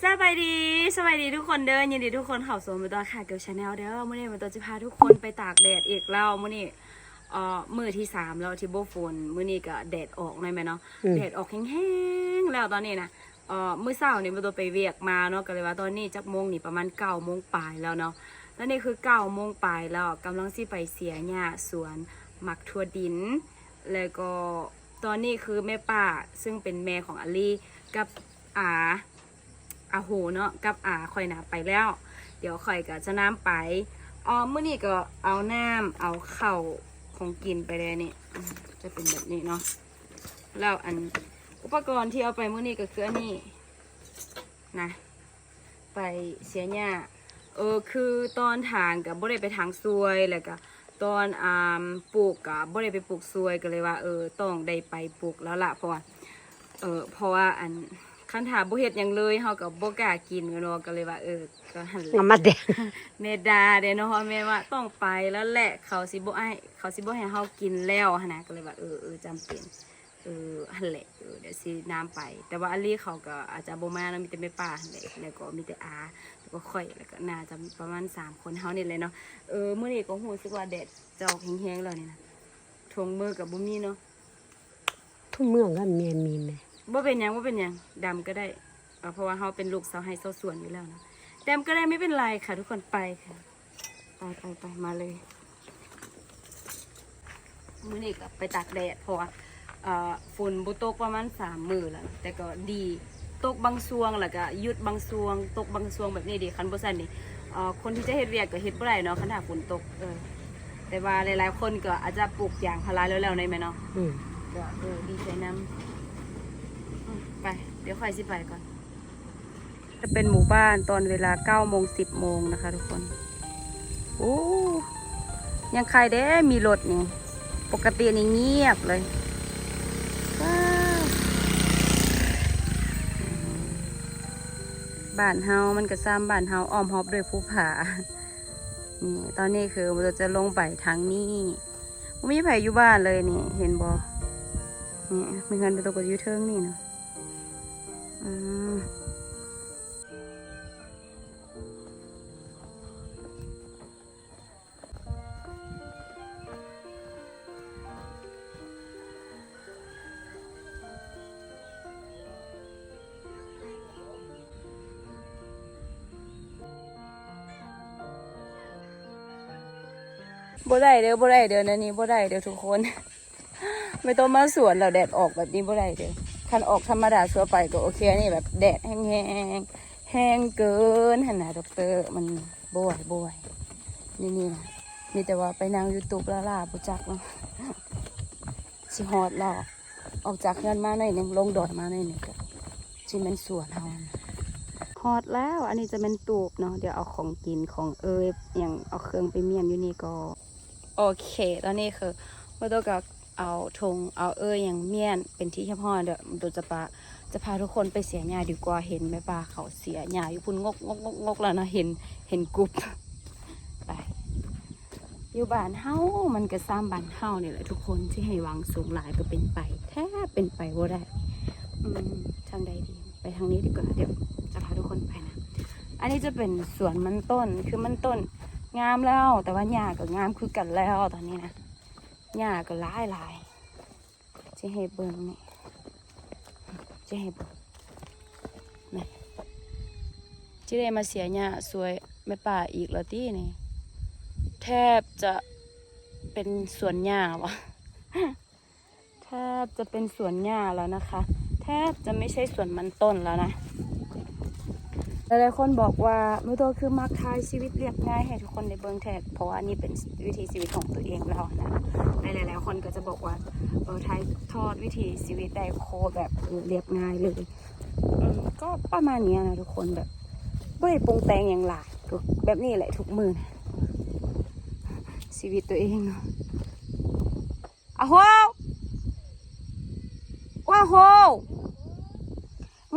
สบายดีสบายดีทุกคนเด้อยินดีทุกคนเข้าสู่มาต่อค่ะเกี่ยวชาแนลเด้อมื้อนี้มาต่อจะพาทุกคนไปตากแดดอีกแล้วมื้อนี้เอ่อมื้อที่สามแล้วที่โบฝนมื้อนี้ก็แดดออกหน่อยแม่เนาะอืมแดดออกแห้งๆแล้วตอนนี้นะเอ่อมื้อเช้านี่มาตัวไปเวียกมาเนาะก็เลยว่าตอนนี้จักโมงนี่ประมาณ9โมงปลายแล้วเนาะตอนนี้คือ9โมงปลายแล้วกำลังสิไปเสียหญ้าสวนหมักทั่วดิน แล้วก็ตอนนี้คือแม่ป้าซึ่งเป็นแม่ของอลีกับอา อาโหเนาะกับอาข่อยหนาไปแล้ว เดี๋ยวข่อยก็จะน้ำไปอ๋อมื้อนี้ก็เอาน้ำเอาเข้าของกินไปเลยนี่จะเป็นแบบนี้เนาะแล้วอันอุปกรณ์ที่เอาไปมื้อนี้ก็คืออันนี้นะ ไปเสียหญ้าเออคือตอนทางกับบ่ได้ไปทางซวยแล้วก็ตอนอ่าปลูกกับบ่ได้ไปปลูกซวยก็เลยว่า เออต้องได้ไปปลูกแล้วละเพราะว่าเออเพราะว่าอัน คันถามบ่เฮ็ดหยังเลยเฮาก็บ่กล้ากินกันเนาะก็เลยว่าเออก็หั่นแหละงามาแดงเมดาเด้เนาะแม่ว่าต้องไปแล้วแหละเขาสิบ่ให้เขาสิบ่ให้เฮากินแล้วหั่นนะก็เลยว่าเออเออจำเป็นเออหั่นแหละเออเดี๋ยวสิน้ำไป แต่ว่าอลีเขาก็อาจจะบ่มาเนาะมีแต่แม่ป้าหั่นแหละแล้วก็มีแต่อาแล้วก็ค่อยแล้วก็น่าจะประมาณสามคนเฮานี่เลยเนาะเออมื้อนี้ก็รู้สึกว่าแดดจะออกแห้งๆแล้วนี่นะทงมือกับบ่มีเนาะ ทุ่งเมืองก็เมียนมีไหม บ่เป็นหยังบ่เป็นหยังดำก็ได้เอ่อเพราะว่าเฮาเป็นลูกสาวไฮโซสวนอยู่แล้วนะดำก็ได้ไม่เป็นไรค่ะทุกคนไปค่ะ ไปไปไปมาเลยมื้อนี้ก็ไปตากแดดเพราะว่าเอ่อฝนบ่ตกประมาณสามมื้อแล้วแต่ก็ดีตกบางช่วงแล้วก็หยุดบางช่วง ตกบางช่วงแบบนี้ดีคันบ่ซั่นนี่เอ่อคนที่จะเฮ็ดเวียกก็เฮ็ดบ่ได้เนาะคันถ้าฝนตกเออแต่ว่าหลายๆคนก็อาจจะปลูกยางพาราแล้วๆในแม่เนาะอืมเดี๋ยวเออดีใจน้ำอืม ไป เดี๋ยวค่อยสิไปก่อน จะเป็นหมู่บ้านตอนเวลาเก้าโมงสิบโมงนะคะทุกคน โอ้ ยังใครเด้มีรถนี่ ปกตินี่เงียบเลยบ้านเฮามันก็ซ้ำบ้านเฮาอ้อมฮอบด้วยภูผา นี่ ตอนนี้คือเราจะลงไปทางนี้บ่มีไผอยู่บ้านเลยนี่ เห็นบ่นี่ไม่งั้นไปตกกับยูเทิงนี่เนาะ บ่ได้เด้อบ่ได้เด้อนะนี่บ่ได้เด้อทุกคน ไม่ต้องมาสวนเราแดดออกแบบนี้บ่ได้เด้อ คันออกธรรมดาทั่วไปก็โอเคอันนี่แบบแดดแห้งๆแห้งเกินหันนะดอกเตอร์มันบ่ไหวบ่ไหวนี่นี่นะมีแต่ว่าไปนั่งยูทูบล่าล่าบุจักเนาะสิฮอดแล้วออกจากเรือนมาหน่อยหนึงลงดอยมาหน่อยหนึงก็สิแมันสวนเฮานะฮอดแล้วอันนี้จะเป็นตูบเนาะเดี๋ยวเอาของกินของเอยอย่างเอาเครื่องไปเมียนอยู่นี่ก็ โอเค ตอนนี้คือมาตัวกับ เอาธงเอาเอ้ยอย่างเมียนเป็นที่เฉพาะเดี๋ยวตัวจะปะจะพาทุกคนไปเสียหญ้าดีกว่าเห็นแม่ปลาเขาเสียหญ้าอยู่พุ่นงกงกงกงกแล้วนะเห็นเห็นกรุ๊ปไปอยู่บ้านเฮามันก็ซ้ำบ้านเฮาเนี่ยแหละทุกคนที่ให้วังสูงหลายก็เป็นไป แทบเป็นไปว่าได้ทางใดดี ไปทางนี้ดีกว่าเดี๋ยวจะพาทุกคนไปนะ อันนี้จะเป็นสวนมันต้นคือมันต้นงามแล้ว แต่ว่าหญ้าก็งามคือกันแล้วตอนนี้นะ หญ้าก็หลายหลายจะให้เบิ่งนี่จะให้เบิ่งนี่ที่ได้มาเสียหญ้าสวยแม่ป่าอีกแล้วที่นี่ แทบจะเป็นสวนหญ้าวะแทบจะเป็นสวนหญ้าแล้วนะคะ แทบจะไม่ใช่สวนมันต้นแล้วนะ หลายๆคนบอกว่ามือตัวคือมักทายชีวิตเรียบง่ายให้ทุกคนในเบื้องแทนเพราะว่านี่เป็นวิถีชีวิตของตัวเองแล้วนะหลายๆคนก็จะบอกว่าเออทายทอดวิถีชีวิตได้โคแบบเรียบง่ายเลยก็ประมาณนี้นะทุกคนแบบไม่ปรุงแต่งอย่างหลายแบบนี้แหละทุกมือนะชีวิตตัวเองเนาะอ้าวโหว้าโห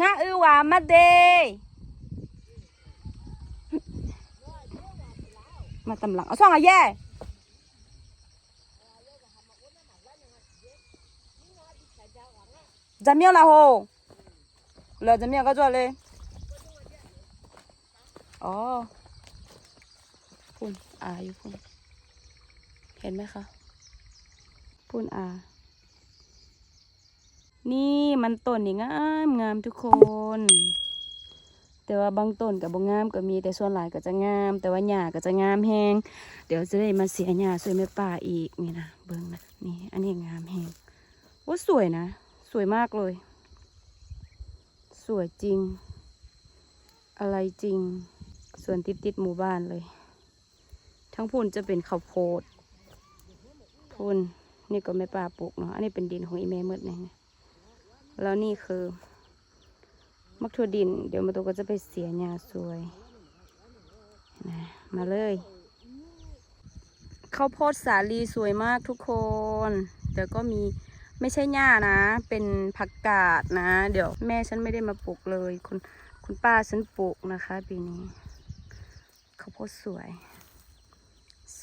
งาอือหวามาเด มาตำหลังเอาซ่องอะแย่จำเมียวละโหเหลือจำเมียวก็จวดเลยอ๋อพุ่นอาอยู่พุ่นเห็นไหมคะพุ่นอา นี่มันต้นนี่งามงามทุกคน แต่ว่าบางต้นกับบางงามก็มีแต่ส่วนหลายก็จะงาม แต่ว่าหญ้าก็จะงามแฮงเดี๋ยวจะได้มาเสียหญ้าสวยแม่ป่าอีกนี่นะเบิ่งนะนี่อันนี้งามแฮงว่าสวยนะ สวยมากเลย สวยจริง อะไรจริงส่วนติดติดหมู่บ้านเลย ทั้งพูนจะเป็นข้าวโพดพูนนี่ก็ไม่ป่าปลูกเนาะอันนี้เป็นดินของอีแม่หมดเลยนะแล้วนี่คือ มักถั่วดิน เดี๋ยวมาตัวก็จะไปเสียหญ้าสวยนะมาเลยข้าวโพดสาลีสวยมากทุกคนแต่ก็มีไม่ใช่หญ้านะ เป็นผักกาดนะ เดี๋ยวแม่ฉันไม่ได้มาปลูกเลยคุณคุณป้าฉันปลูกนะคะปีนี้ข้าวโพดสวย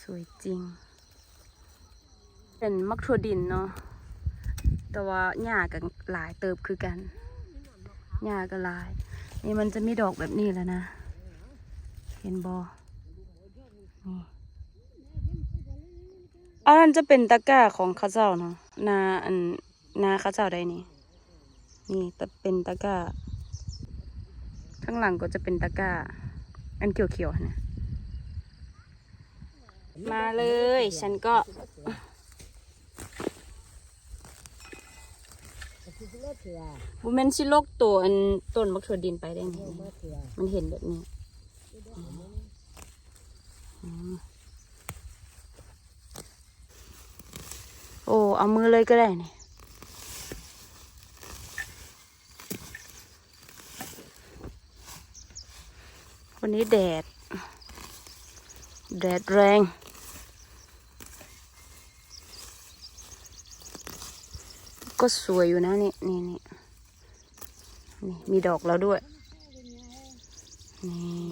สวยจริง เป็นมักถั่วดินเนาะแต่ว่าหญ้ากันหลายเติบคือกัน หญ้าก็ลาย นี่มันจะมีดอกแบบนี้แล้วนะ เห็นบอนี่อันนั้นจะเป็นตะกร้าของข้าเจ้าเนาะนาอันนาข้าเจ้าได้นี่นี่แต่เป็นตะกร้า ข้างหลังก็จะเป็นตะกร้า อันเขียวๆนะมาเลย ฉันก็ บุเมนชิโลกตัวอันต้นมักถั่วดินไปได้ไงมันเห็นแบบนี้อืมโอ้เอามือเลยก็ได้นี่วันนี้แดด แดดแรง ก็สวยอยู่นะนี่นี่นี่นี่มีดอกแล้วด้วย นี่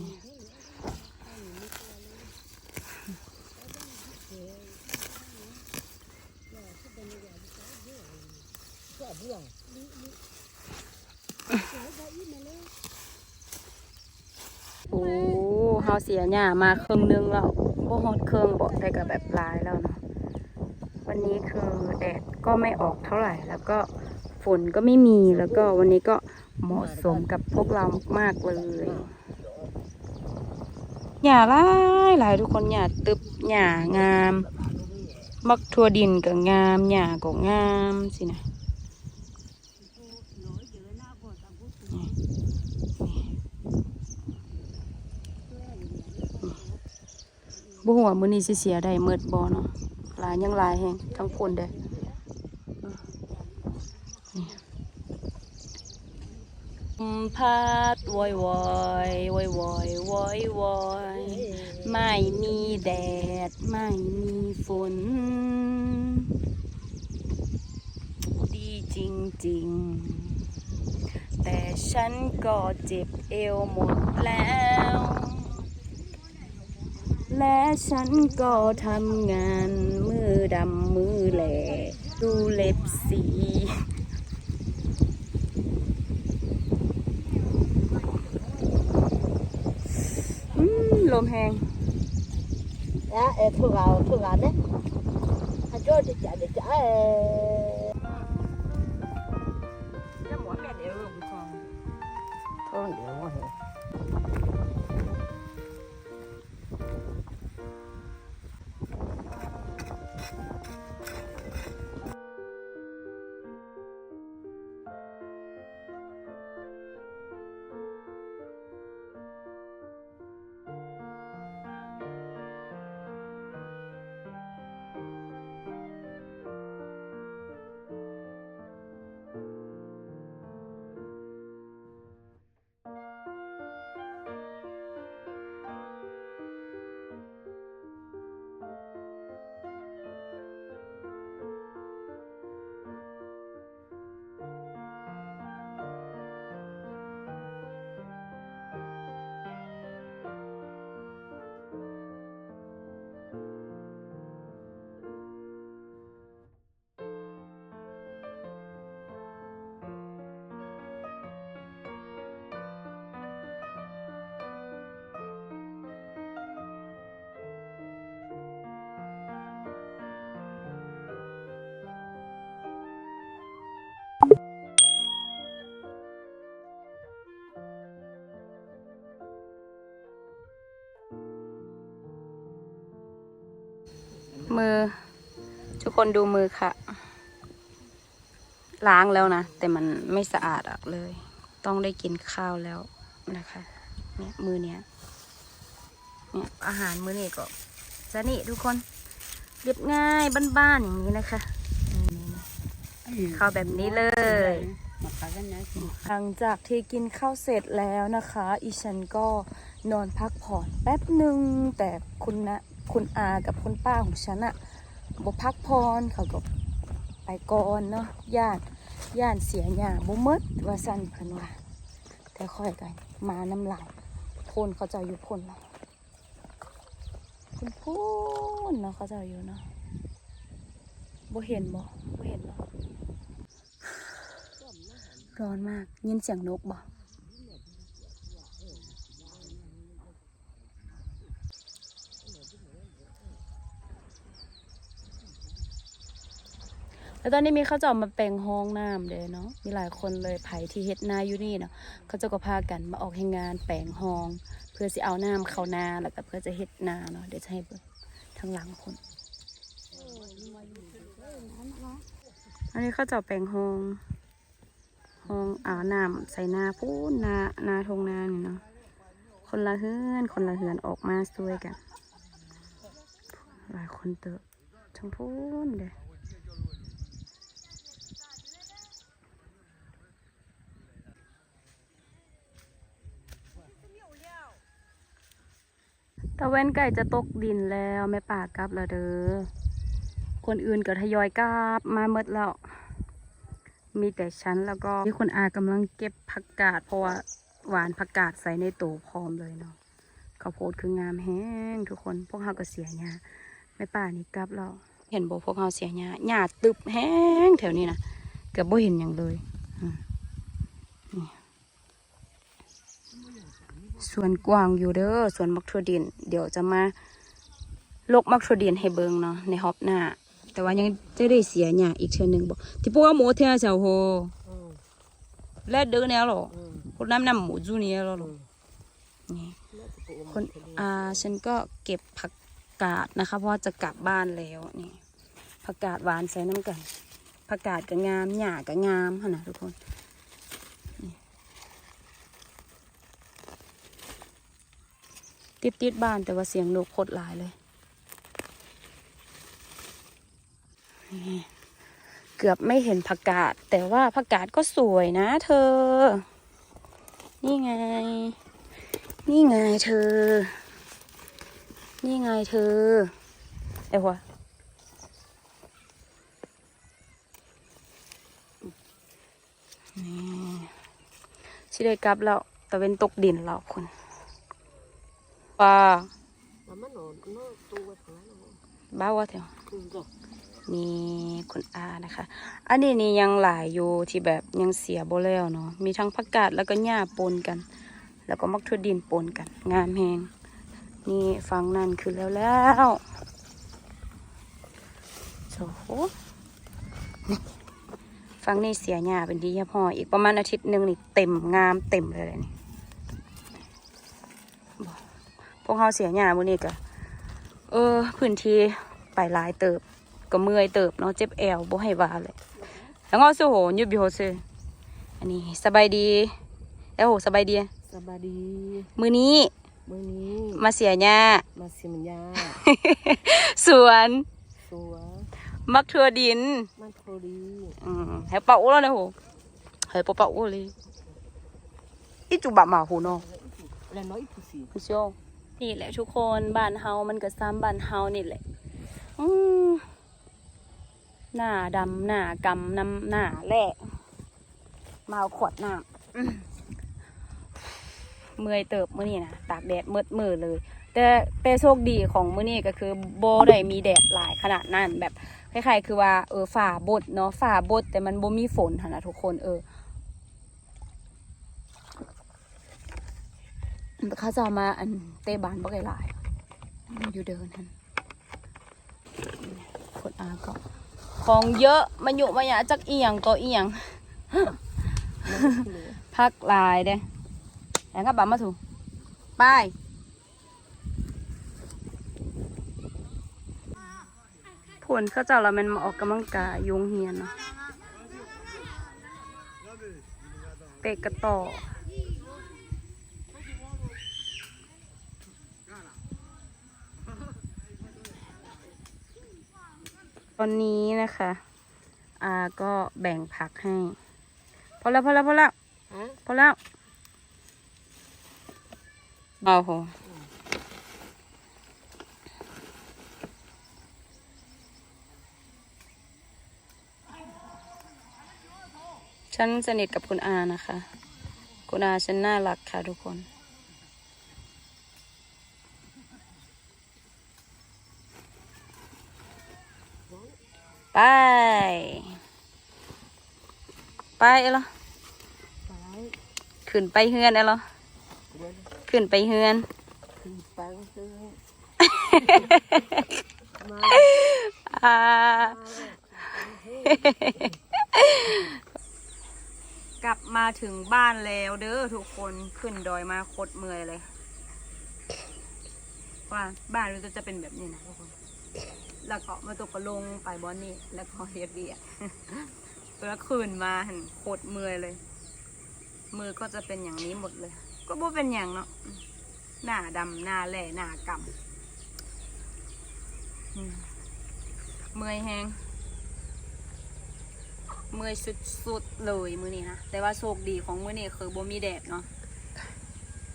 โอ้เฮาเสียหญ้ามาครึ่งนึงแล้วบ่ฮอดเครื่องบ่แต่ก็แบบหลายแล้วเนาะ วันนี้คือแดดก็ไม่ออกเท่าไหร่ แล้วก็ฝนก็ไม่มีแล้วก็วันนี้ก็เหมาะสมกับพวกเรามากๆเลยหญ้าหลายหลายทุกคนหญ้าตึบหญ้างามมักทัวดินก็งามหญ้าก็งามสินะบ่หัวมื้อนี้สิเสียได้เมิดบ่เนาะ หลายยังหลายแฮงทั้งคนเด้อนี่ลมพัดวอยวอยวอยวอยวอยวอยไม่มีแดด ไม่มีฝน ดีจริง ๆ แต่ฉันก็เจ็บเอวหมดแล้ว และฉันก็ทำงานมือดำมือแหล่ดูเล็บสีอืมลมแหง À, em thu vào, thu vào đấy. À, cho để trả, để trả. จะหมอแม่เดี๋ยวลงไปก่อน Thôi, để mà มือ ทุกคนดูมือค่ะ ล้างแล้วนะ แต่มันไม่สะอาดอะเลย ต้องได้กินข้าวแล้วนะคะเนี่ยมือเนี้ยเนี่ยอาหารมื้อนี้ก็จะนี่ทุกคนเรียบง่ายบ้านๆอย่างนี้นะคะข้าวแบบนี้เลยหลังจากที่กินข้าวเสร็จแล้วนะคะ อีฉันก็นอนพักผ่อนแป๊บหนึ่งแต่คุณนะ คุณอากับคุณป้าของฉันอะบ่พักผ่อนเขาก็ไปก่อนเนาะย่านย่านเสียหยาบ่มดว่าสั่นเพิ่นว่าแต่ค่อยกันมาน้ำหลังพ่นเขาจะอยู่พ่นเนาคุณพ่นเนาะเขาจะอยู่เนาะบ่เห็นบ่บ่เห็นเนาะร้อนมากยินเสียงนกบ่ แล้วตอนนี้มีเขาเจะมาแปลงห้องน้ำเด้เนาะ มีหลายคนเลยไผที่เฮ็ดนาอยู่นี่เนาะเขาจะก็พากันมาออกให้งานแปลงห้อง เพื่อสิเอาน้ำเข้านาแล้วก็เพื่อจะเฮ็ดนาเนาะเดี๋ยวจะให้เบิ่งทางหลังคนอันนี้เขาเจะแปลงห้องห้องอาบน้ำใส่นาพูนนานาทงนานี่เนาะคนละเฮือนคนละเฮือนออกมาช่วยกัน หลายคนเติบทั้งพูนเด้ ตะเว้นไก่จะตกดินแล้วแม่ป่ากลับแล้วเด้อ คนอื่นก็ทยอยกลับมาเมดแล้ว มีแต่ฉันแล้วก็ที่คุณอากำลังเก็บผักกาดเพราะว่าหวานผักกาดใส่ในตู้พร้อมเลยเนาะข้าวโพดคืองามแห้งทุกคนพวกเขาก็เสียหญ้าแม่ป่านี่กลับเราเห็นบพวกเขาเสียหญ้าหญ้าตึบแห้งแถวนี้นะเกือบบ่เห็นอย่างเลยอืมนี่ สวนกว้างอยู่เด้อสวนมักทัวดิน เดี๋ยวจะมาลกมักทัวดินให้เบิงเนาะในฮอบหน้า แต่ว่ายังจะได้เสียหญ้าอีกเทื่อหนึงบอกที่พวกหมูเทียเจ้าโหและเดินแนวหรอคนน้ำน้ำหมูจูนี่หรอนี่คนอ่าฉันก็เก็บผักกาดนะคะ เพราะจะกลับบ้านแล้วนี่ผักกาดหวานใส่น้ำกันผักกาดก็งามหญ้าก็งามฮะนะทุกคน ติดติดบ้านแต่ว่าเสียงนกโคตรหลายเลย เกือบไม่เห็นผักกาด แต่ว่าผักกาดก็สวยนะเธอ นี่ไง นี่ไงเธอ นี่ไงเธอไอ้หัวนี่ชิได้กลับแล้วแต่เป็นตกดินแล้วคน ว้าแล้วมันหนูหนูตัวของนั้นหนูบ้าวะเถอะคือก็นี่คุณอานะคะ อันนี้นี่ยังหลายอยู่ที่แบบยังเสียโบแล้วเนาะ มีทั้งผักกาดแล้วก็หญ้าปนกัน แล้วก็มักทั่วดินปนกัน งามแหงนี่ฟังนั่นคือแล้วแล้วโอ้โหนี่ฟังนี่เสียหญ้าเป็นที่ยพออีกประมาณอาทิตย์หนึ่งนี่เต็มงามเต็มเลยนี่บอกพ วกเขาเสียหญ้ามื้อนี้ก็เออพื้นที่ไปหลายเติบก็เมื่อยเติบเนาะเจ็บแอวบ่ให้ว่าเลยแล้วก็สู้โหยุบโยเซอันนี้สบายดีแล้วโหสบายดีสบายดี มือนี้มื้อนี้มาเสียหญ้ามาสิมยาสวนสัวมักทั่วดินมันโทดีอืมให้เป่าแล้วนะโหให้ปะเป่าเลยอีจุบะหมาโหเนาะแล้วน้อยผู้สิคุณโช นี่แหละทุกคนบ้านเฮามันก็ซ้ำบ้านเฮานี่แหละหน้าดำหน้ากำน้ำหน้าแหละมาเอาขวดน้ำเมื่อยเติบมื้อนี้นะตากแดดมืดมือเลย แต่แต่โชคดีของมื้อนี้ก็คือโบได้มีแดดหลายขนาดนั้นแบบคล้ายๆคือว่าเออฝ่าบดเนาะฝ่าบดแต่มันบ่มีฝนนะทุกคนเออเขาจะมาอันเตบานบ่ไกหลาย อยู่เดินหันคนอาก็ของเยอะมาอยู่มาหยาจักเอียงตัวเอียงพักลายเด้แล้วก็บัมมาถูไปคนเขาเจ้าเรามันมาออกกำลังกายยงเฮียนเนาะเตะกระต่อ อนนี้นะคะอาก็แบ่งผักให้ พอแล้วพอแล้วพอแล้วฮะพอแล้วเอาโหฉันสนิทกับคุณอานะคะ คุณอาฉันน่ารักค่ะทุกคน ไป ไป เอเหรอไปขึ้นไปเฮือนเอเหรอเดินขึ้นไปเฮือนขึ้นไปซื้อมาอ่ากลับมาถึงบ้านแล้วเด้อทุกคนขึ้นดอยมาโคตรเมื่อยเลย ว่าบ้านเราจะเป็นแบบนี้นะทุกคน แล้วก็มาตกกระลงไปบอนนี่แล้วก็เฮ็ดเบีย ร์แล้วขึ้นมาหันโคตรเมื่อยเลย มือก็จะเป็นอย่างนี้หมดเลย ก็บ่เป็นอย่างเนาะหน้าดำหน้าแหล่หน้ากำมเมื่อยแหงเมื่อยสุดๆเลยมือนี้นะแต่ว่าโชคดีของมือนี้คือบ่มีแดดเนาะ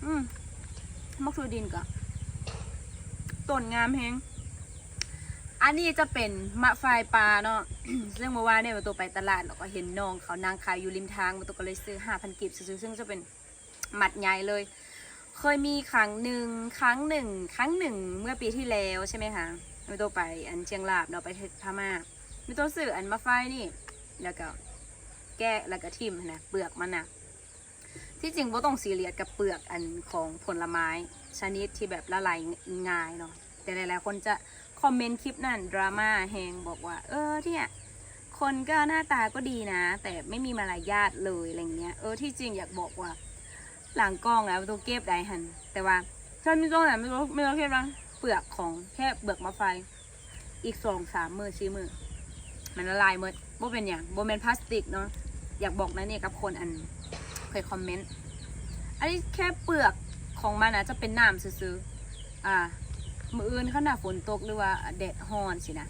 อืมมะเขือดินกะต้นงามแฮง อันนี้จะเป็นมะไฟปลาเนาะ ซึ่งเมื่อวานเนี่ยมาตัวไปตลาดแล้วก็เห็นน้องเขานางขายอยู่ริมทางมาตัวก็เลยซื้อห้าพันกิบซื้อซึ่งจะเป็นหมัดใหญ่เลย เคยมีครั้งหนึ่งครั้งหนึ่ง ครั้งหนึ่งเมื่อปีที่แล้วใช่ไหมคะมาตัวไปอันเชียงราบเนาไปเทศพม่ามาตัวซื้ออันมะไฟนี่ แล้วก็แกะแล้วก็ทิ่มนะเปลือกมันนะที่จริงว่าต้องซีเรียสกับเปลือกอันของผลไม้ชนิดที่แบบละลายง่ายเนาะแต่หลายๆคนจะ คอมเมนต์คลิปนั่นดราม่าแฮงบอกว่า เออเนี่ยคนก็หน้าตาก็ดีนะ แต่ไม่มีมารยาทเลยอะไรเงี้ยเออที่จริงอยากบอกว่า หลังกล้องแล้วต้องเก็บได้หัน แต่ว่าถ้าไม่ต้องไหนไม่ต้องไม่ต้องเก็บนะเปลือกของแค่เปลือกมะไฟ อีกสองสามมือสี่มือมันละลายหมดบ่เป็นอย่างบ่เป็นพลาสติกเนาะอยากบอกนะเนี่ยกับคนอันเคยคอมเมนต์อันนี้แค่เปลือกของมันนะจะเป็นน้ำซื้อๆอ่า มืออื่นเขาหนาฝนตกหรือว่าแดดฮ้อนสินะ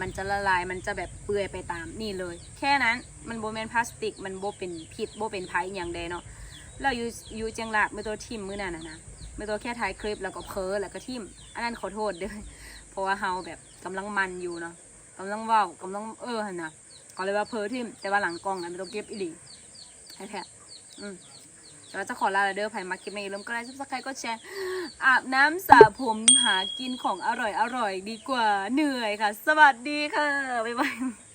มันจะละลายมันจะแบบเปื่อยไปตามนี่เลย แค่นั้นมันโบเป็นพลาสติก มันโบเป็นพิษโบเป็นไพอย่างใดเนาะเราอยู่อยู่จังหลักไม่ตัวทิมมือนั่นนะนะไม่ตัวแค่ถ่ายคลิปแล้วก็เพ้อแล้วก็ทิมอันนั้นขอโทษเด้อเพราะว่าเฮาแบบกำลังมันอยู่เนาะกำลังว่าวกำลังเออหั่นนะก็เลยว่าเพ้อทิมแต่ว่าหลังกล้องนะไม่ต้องเก็บอีหลีแท้ๆอืม แต่ว่าจะขอลาล้วเด้อใครมาคลินี้อย่าลืมก็ได้ซับสไครต์ก็แชร์อาบน้ำสระผมหากินของอร่อยอร่อยดีกว่าเหนื่อยค่ะ สวัสดีค่ะ บ๊ายบาย